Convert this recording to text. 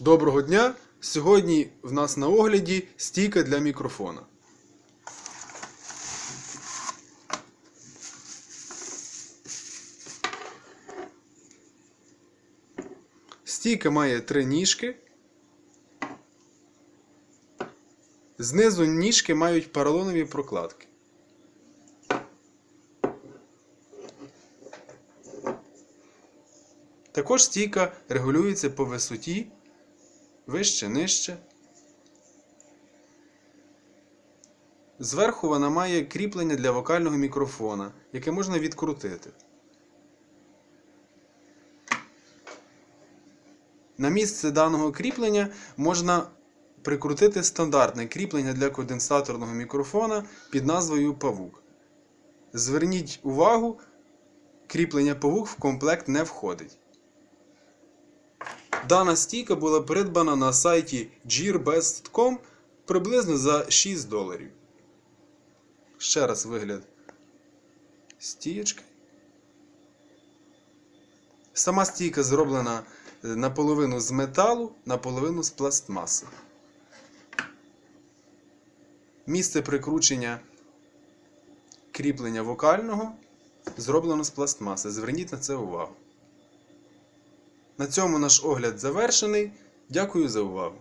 Доброго дня! Сьогодні в нас на огляді стійка для мікрофона. Стійка має три ніжки. Знизу ніжки мають поролонові прокладки. Також стійка регулюється по висоті, вище, нижче. Зверху вона має кріплення для вокального мікрофона, яке можна відкрутити. На місце даного кріплення можна прикрутити стандартне кріплення для конденсаторного мікрофона під назвою Павук. Зверніть увагу, кріплення павук в комплект не входить. Дана стійка була придбана на сайті gearbest.com приблизно за 6 доларів. Ще раз вигляд стієчки. Сама стійка зроблена е, наполовину з металу, наполовину з пластмаси. Місце прикручення кріплення вокального зроблено з пластмаси. Зверніть на це увагу. На цьому наш огляд завершений. Дякую за увагу.